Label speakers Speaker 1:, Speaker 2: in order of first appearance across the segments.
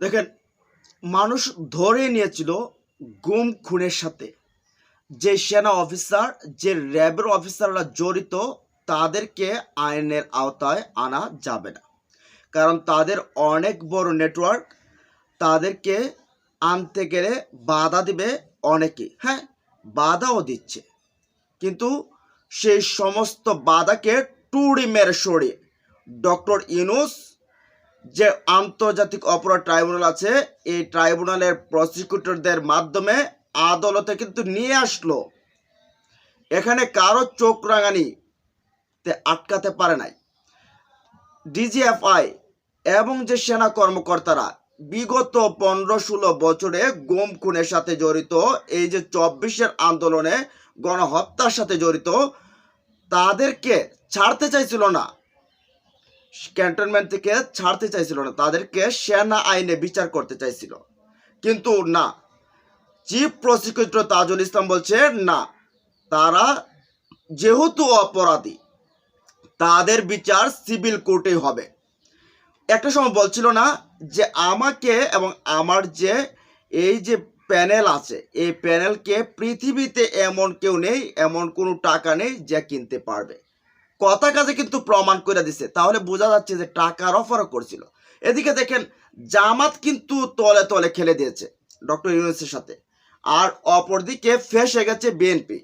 Speaker 1: দেখেন, মানুষ ধরে নিয়েছিল গুম খুনের সাথে। যে সেনা অফিসার, যে র্যাবের অফিসাররা জড়িত, তাদেরকে আইনের আওতায় আনা যাবে না। কারণ তাদের অনেক বড় নেটওয়ার্ক, তাদেরকে আনতে গেলে বাধা দিবে অনেকে। হ্যাঁ বাধাও দিচ্ছে। কিন্তু সেই সমস্ত বাধাকে টুড়ি মেরে সরিয়ে ডক্টর ইউনুস যে আন্তর্জাতিক অপরাধ ট্রাইব্যুনাল আছে, এই ট্রাইব্যুনালের প্রসিকিউটরদের মাধ্যমে আদালতে কিন্তু নিয়ে আসলো। এখানে কারও চোখ রাঙানি তে আটকাতে পারে নাই। ডিজিএফআই এবং যে সেনা কর্মকর্তারা বিগত পনেরো ষোলো বছরে গুম খুনের সাথে জড়িত, এই যে চব্বিশের আন্দোলনে গণহত্যার সাথে জড়িত, তাদেরকে ছাড়তে চাইছিল না। ক্যান্টনমেন্ট থেকে ছাড়তে চাইছিল না, তাদেরকে সেনা আইনে বিচার করতে চাইছিল। কিন্তু না, চিফ প্রসিকিউটর তাজুল ইসলাম বলছে, না, তারা যেহেতু অপরাধী, তাদের বিচার সিভিল কোর্টে হবে। একটা সময় বলছিল না যে, আমাকে এবং আমার যে, এই যে প্যানেল আছে, এই প্যানেলকে পৃথিবীতে এমন কেউ নেই, এমন কোনো টাকা নেই যে কিনতে পারবে। কথা কাজে কিন্তু প্রমাণ করে দিছে। তাহলে বোঝা যাচ্ছে যে টাকার অফারও করছিল। এদিকে দেখেন, জামাত কিন্তু তলে তলে খেলে দিয়েছে ডক্টর ইউনুসের সাথে। আর অপরদিকে ফেসে গেছে বিএনপি।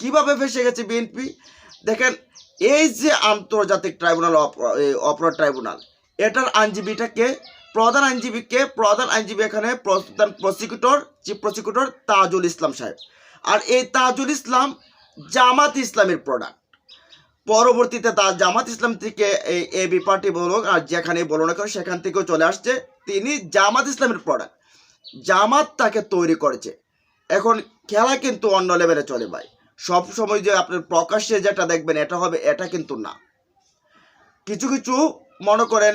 Speaker 1: কীভাবে ফেসে গেছে বিএনপি? দেখেন, এই যে আন্তর্জাতিক ট্রাইব্যুনাল অপরাধ ট্রাইব্যুনাল, এটার আইনজীবীটাকে, প্রধান আইনজীবীকে, প্রধান আইনজীবী এখানে প্রধান prosecutor chief prosecutor Tajul Islam সাহেব। আর এই তাজুল ইসলাম জামাত ইসলামের প্রোডাক্ট পরবর্তীতে তার জামাত ইসলাম থেকে এই এ বি পার্টি বলুক, আর যেখানে বলো না কেন, সেখান থেকেও চলে আসছে। তিনি জামাত ইসলামের প্রোডাক্ট জামাত তাকে তৈরি করেছে। এখন খেলা কিন্তু অন্য লেভেলে চলে ভাই। সব সময় যে আপনার প্রকাশ্যে যেটা দেখবেন, এটা হবে, এটা কিন্তু না। কিছু কিছু মনে করেন,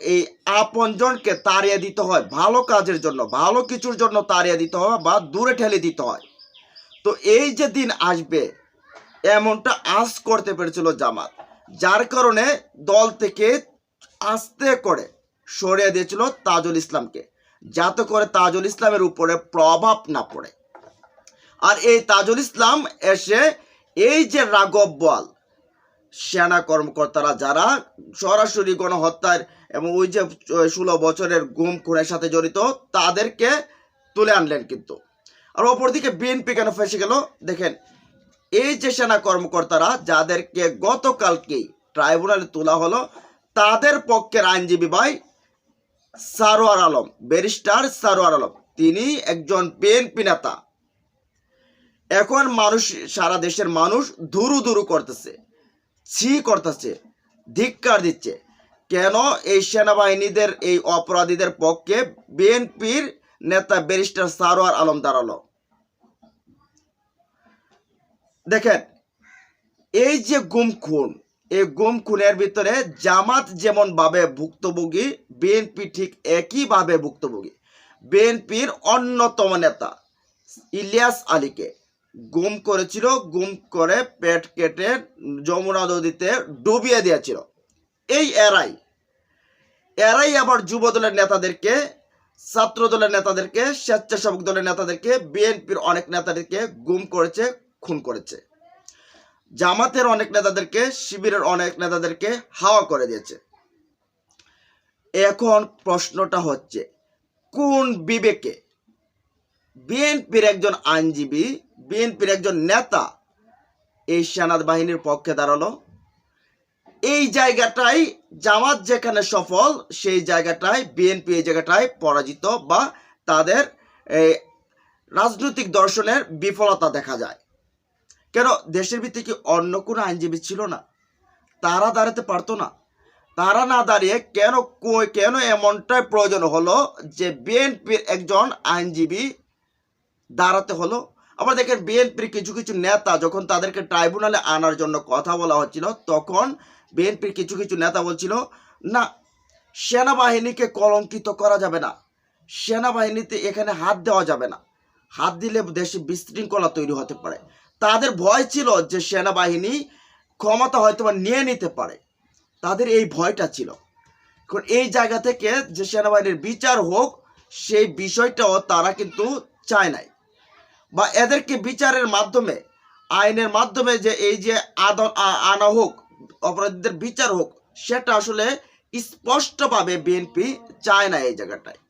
Speaker 1: এই আপনজনকে তাড়িয়ে দিতে হয়। ভালো কাজের জন্য, ভালো কিছুর জন্য তাড়িয়ে দিতে হয় বা দূরে ঠেলে দিতে হয়। তো এই যে দিন আসবে এমনটা আজ করতে পেরেছিল জামাত। যার কারণে দল থেকে আস্তে করে সরিয়ে দিয়েছিল তাজুল ইসলামকে, যাতে করে তাজুল ইসলামের উপরে প্রভাব না পড়ে। আর এই তাজুল ইসলাম এসে এই যে রাঘব বল, সেনা কর্মকর্তারা যারা সরাসরি গণহত্যার এবং ওই যে ষোলো বছরের গুম খুনের সাথে জড়িত, তাদেরকে তুলে আনলেন কিন্তু। আর অপরদিকে বিএনপি কেন ফেসে গেল? দেখেন এই যে সেনা কর্মকর্তারা যাদেরকে গতকালকেই ট্রাইব্যুনালে তোলা হলো, তাদের পক্ষের আইনজীবী ভাই সারোয়ার আলম, ব্যারিস্টার সারোয়ার আলম। তিনি একজন বিএনপি নেতা। এখন মানুষ, সারা দেশের মানুষ ধুরু ধুরু করতেছে, ছি করতেছে, ধিক্কার দিচ্ছে। কেন এই সেনাবাহিনীদের, এই অপরাধীদের পক্ষে বিএনপির নেতা ব্যারিস্টার সারোয়ার আলম দাঁড়াল? দেখেন, এই যে গুম খুন, এই গুম খুনের ভিতরে জামাত যেমন ভাবে ভুক্তভোগী, বিএনপি ঠিক একইভাবে ভুক্তভোগী। বিএনপির অন্যতম নেতা ইলিয়াস আলীকে গুম করেছিল, গুম করে পেট কেটে যমুনা নদীতে ডুবিয়ে দিয়েছিল। এই এরাই এরাই আবার যুব দলের নেতাদেরকে ছাত্র দলের নেতাদেরকে, স্বেচ্ছাসেবক দলের নেতাদেরকে, বিএনপির অনেক নেতাদেরকে গুম করেছে খুন করেছে। জামাতের অনেক নেতাদেরকে, শিবিরের অনেক নেতাদেরকে হাওয়া করে দিয়েছে। এখন প্রশ্নটা হচ্ছে, কোন বিবেকে বিএনপির একজন আইনজীবী, বিএনপির একজন নেতা এই সেনাদ বাহিনীর পক্ষে দাঁড়াল? এই জায়গাটাই, জামাত যেখানে সফল, সেই জায়গাটায় বিএনপি এই জায়গাটায় পরাজিত বা তাদের রাজনৈতিক দর্শনের বিফলতা দেখা যায়। কেন দেশের ভিত্তি কি অন্য কোনো আইনজীবী ছিল না? তারা দাঁড়াতে পারতো না। তারা না দাঁড়িয়ে কেন কেন এমনটাই প্রয়োজন হলো যে বিএনপির একজন আইনজীবী দাঁড়াতে হলো। আবার দেখেন বিএনপির কিছু কিছু নেতা যখন তাদেরকে ট্রাইব্যুনালে আনার জন্য কথা বলা হচ্ছিল, তখন বিএনপির কিছু কিছু নেতা বলছিল, না, সেনাবাহিনীকে কলঙ্কিত করা যাবে না। সেনাবাহিনীতে এখানে হাত দেওয়া যাবে না। হাত দিলে দেশে বিশৃঙ্খলা তৈরি হতে পারে। তাদের ভয় ছিল যে সেনাবাহিনী ক্ষমতা হয়তো বা নিয়ে নিতে পারে। তাদের এই ভয়টা ছিল। এখন এই জায়গা থেকে যে সেনাবাহিনীর বিচার হোক, সেই বিষয়টাও তারা কিন্তু চায় নাই। বা এদেরকে বিচারের মাধ্যমে, আইনের মাধ্যমে যে এই যে আদন আনা হোক, অপরাধীদের বিচার হোক, সেটা আসলে স্পষ্টভাবে বিএনপি চায় না এই জায়গাটায়।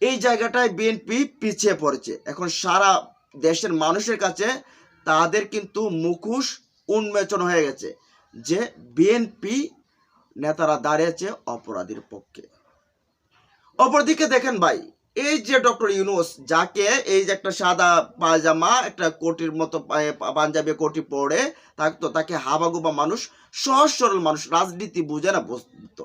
Speaker 1: এই জায়গাটায় বিএনপি পিছিয়ে পড়েছে। এখন সারা দেশের মানুষের কাছে তাদের কিন্তু মুখোশ উন্মোচন হয়ে গেছে যে বিএনপি নেতারা দাঁড়িয়েছে অপরাধীর পক্ষে। অপরদিকে দেখেন ভাই, এই যে ডক্টর ইউনুস, যাকে এই যে একটা সাদা পায়জামা, একটা কোটির মতো পাঞ্জাবি কোটি পরে থাকতো তাকে হাবাগুবা মানুষ, সহজ সরল মানুষ, রাজনীতি বুঝে না বস্তুত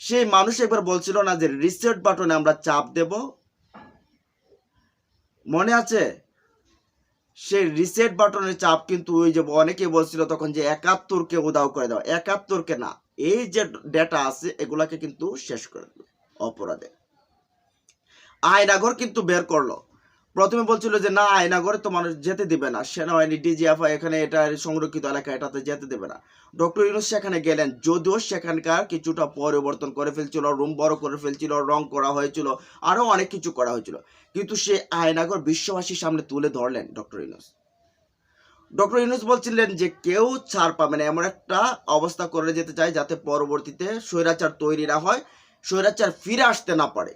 Speaker 1: সেই মানুষ একবার বলছিল না যে রিসেট বাটনে আমরা চাপ দেব? মনে আছে? সেই রিসেট বাটনের চাপ কিন্তু ওই যে অনেকে বলছিল তখন যে একাত্তরকে উদাও করে দাও। একাত্তরকে না, এই যে ডেটা আছে, এগুলাকে কিন্তু শেষ করে দেবে অপরাধে। আয়নাঘর কিন্তু বের করল। প্রথমে বলছিল যে, না আয়নাগরে তো মানুষ যেতে দেবে না। সেনাবাহিনী, ডিজিএফআই এখানে এটা সংরক্ষিত এলাকা, এটাতে যেতে দেবে না। ডক্টর ইউনুস সেখানে গেলেন। যদিও সেখানকার কিছুটা পরিবর্তন করে ফেলছিল, রুম বড় করে ফেলছিল, রং করা হয়েছিল আরও অনেক কিছু করা হয়েছিল, কিন্তু সে আয়নাগর বিশ্ববাসীর সামনে তুলে ধরলেন ডক্টর ইউনুস। ডক্টর ইউনুস বলছিলেন যে, কেউ ছাড় পাবে না। এমন একটা অবস্থা করে যেতে চায় যাতে পরবর্তীতে স্বৈরাচার তৈরি না হয়, স্বৈরাচার ফিরে আসতে না পারে।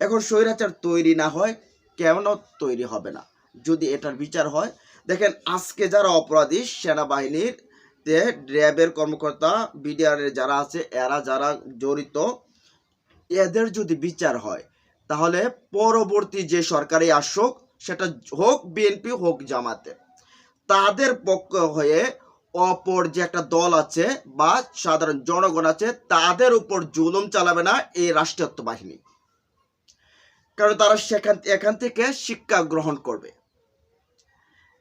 Speaker 1: এখন স্বৈরাচার তৈরি না হয় কেন তৈরি হবে না। যদি এটার বিচার হয়, দেখেন আজকে যারা অপরাধী সেনাবাহিনীর র্যাবের কর্মকর্তা বিডিআরের যারা আছে, এরা যারা জড়িত, এদের যদি বিচার হয়, তাহলে পরবর্তী যে সরকারি আসুক, সেটা হোক বিএনপি হোক জামাতে তাদের পক্ষ হয়ে অপর যে একটা দল আছে বা সাধারণ জনগণ আছে, তাদের উপর জুলুম চালাবে না এই রাষ্ট্রীয়ত্ব বাহিনী। কারণ তারা সেখান, এখান থেকে শিক্ষা গ্রহণ করবে।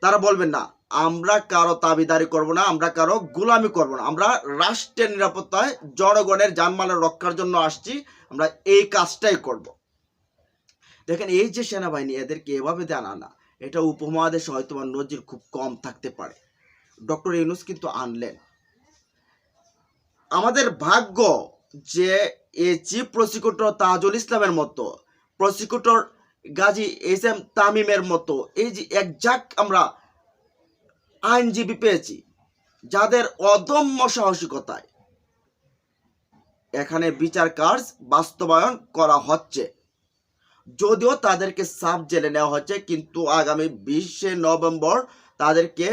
Speaker 1: তারা বলবেন, না, আমরা কারও তাবিদারি করব না, আমরা কারও গোলামি করব না। আমরা রাষ্ট্রের নিরাপত্তায়, জনগণের জানমালের রক্ষার জন্য আসছি, আমরা এই কাজটাই করব। দেখেন, এই যে সেনাবাহিনী, এদেরকে এভাবে জানা না এটা উপমহাদেশে হয়তো নজির খুব কম থাকতে পারে। ডক্টর ইউনুস কিন্তু আনলেন। আমাদের ভাগ্য যে এই চিফ প্রসিকিউটর তাজুল ইসলামের মতো প্রসিকিউটর গাজী এস এম তামিমের মতো। এই যে একজাক্ট আমরা আইনজীবী পেয়েছি, যাদের অদম্য সাহসিকতায় এখানে বিচার কাজ বাস্তবায়ন করা হচ্ছে। যদিও তাদেরকে সাব জেলে নেওয়া হচ্ছে কিন্তু আগামী বিশে নভেম্বর তাদেরকে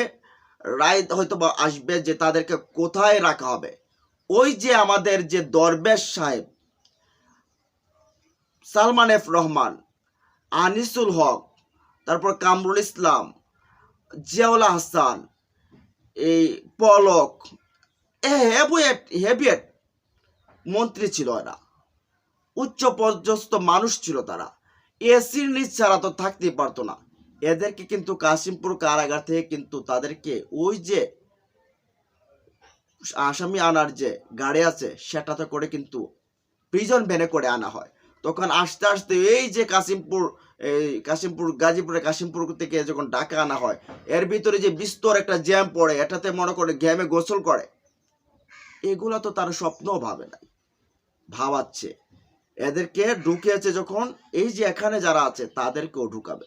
Speaker 1: রায় হয়তো আসবে যে তাদেরকে কোথায় রাখা হবে। ওই যে আমাদের যে দরবেশ সাহেব সালমান এফ রহমান, আনিসুল হক, তারপর কামরুল ইসলাম, জিয়াউল হাসান এই পলক, এ হেভিয়েট মন্ত্রী ছিল এরা। উচ্চ পর্যস্ত মানুষ ছিল তারা। এসির নিচ ছাড়া তো থাকতেই পারতো না। এদেরকে কিন্তু কাশিমপুর কারাগার থেকে কিন্তু তাদেরকে ওই যে আসামি আনার যে গাড়ি আছে, সেটাতে করে কিন্তু প্রিজন ভ্যানে করে আনা হয়। তখন আস্তে আস্তে এই যে কাশিমপুর, এই কাশিমপুর, গাজীপুরে কাশিমপুর থেকে যখন ডাকা আনা হয়, এর ভিতরে যে বিস্তর একটা জ্যাম পড়ে, এটাতে মনে করে ঘ্যামে গোসল করে, এগুলো তো তার স্বপ্নও ভাবে নাই, ভাবাচ্ছে। এদেরকে ঢুকিয়েছে যখন, এই যে এখানে যারা আছে, তাদেরকেও ঢুকাবে।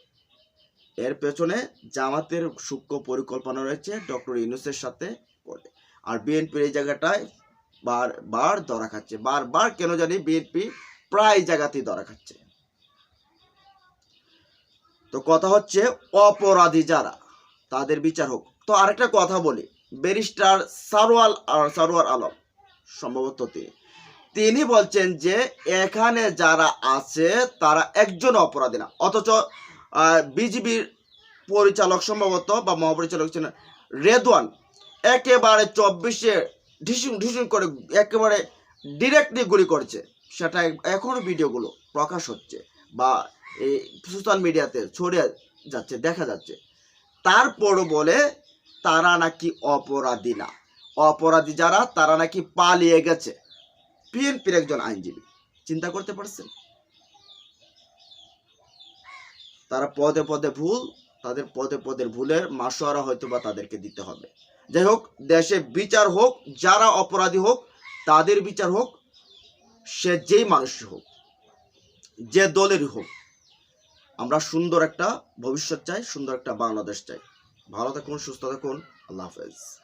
Speaker 1: এর পেছনে জামাতের সূক্ষ্ম পরিকল্পনা রয়েছে, ডক্টর ইউনুসের সাথে করে। আর বিএনপির এই জায়গাটায় বার বার ধরা খাচ্ছে। বারবার কেন জানি বিএনপি প্রায় জায়গাতেই ধরা খাচ্ছে। তো কথা হচ্ছে অপরাধী যারা, তাদের বিচার হোক। তো আরেকটা কথা বলি, ব্যারিস্টার সারোয়াল সারোয়ার আলম, সম্ভবত তিনি। তিনি বলছেন যে, এখানে যারা আছে, তারা একজন অপরাধী না। অথচ বিজিবির পরিচালক সম্ভবত বা মহাপরিচালক ছিলেন রেদওয়ান, একেবারে চব্বিশে ঢিসুন ঢিসুন করে, একেবারে ডিরেক্টলি গুলি করছে। সেটা এখনও ভিডিওগুলো প্রকাশ হচ্ছে বা এই সোশ্যাল মিডিয়াতে ছড়িয়ে যাচ্ছে, দেখা যাচ্ছে। তারপরও বলে তারা নাকি অপরাধী না। অপরাধী যারা, তারা নাকি পালিয়ে গেছে। বিএনপির একজন আইনজীবী, চিন্তা করতে পারছেন? তারা পদে পদে ভুল, তাদের পদে পদের ভুলের মাসোয়ারা হয়তো বা তাদেরকে দিতে হবে। যাই হোক, দেশে বিচার হোক, যারা অপরাধী হোক, তাদের বিচার হোক সে যেই মানুষই হোক, যে দলেরই হোক, আমরা সুন্দর একটা ভবিষ্যৎ চাই, সুন্দর একটা বাংলাদেশ চাই। ভালো থাকুন, সুস্থ থাকুন। আল্লাহ হাফেজ।